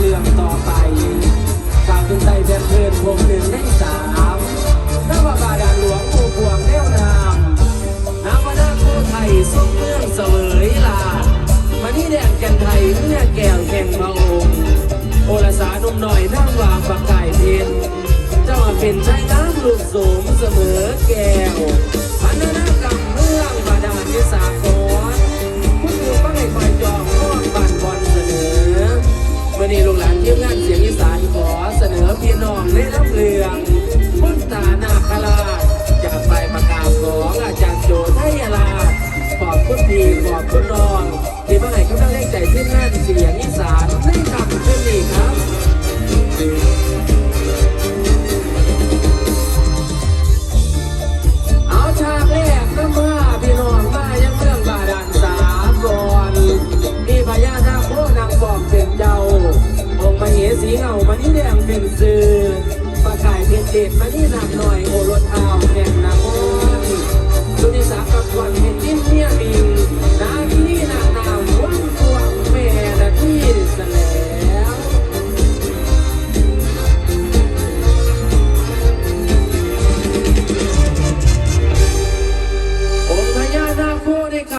เรื่องต่อไปฝากเป็นใจแดนเพื่อนวงหนึ่งได้สามนวบาดาลหลวงผู้บวงแนวนามน้ำมาเลิกผู้ไทยทรงเมืองเสวยลาดมาที่แดนกันไทยเมื่อแก้แข่งพระองค์โอรสานุ่มหน่อยนั่งวางปากไก่เพนเจ้ามาเป็นใจน้ำลูกสมเสมอแก้วพันนา ยังพุทธานาคลาจากใบประกาศของอาจารย์โจไทยลาขอบคุณพี่อบคุณนองที่มาให้กำลังใจที่น่นเสียงอีสานได้ทำเช่นนี้ครับพญานาคโคนางบอกเป็นเจ้าองค์มเหสีเงามันนี่แดงเป็นซื้อ เด็ดเด็ดมาที่นำหน่อยโอรสเอาวแห่งนาโม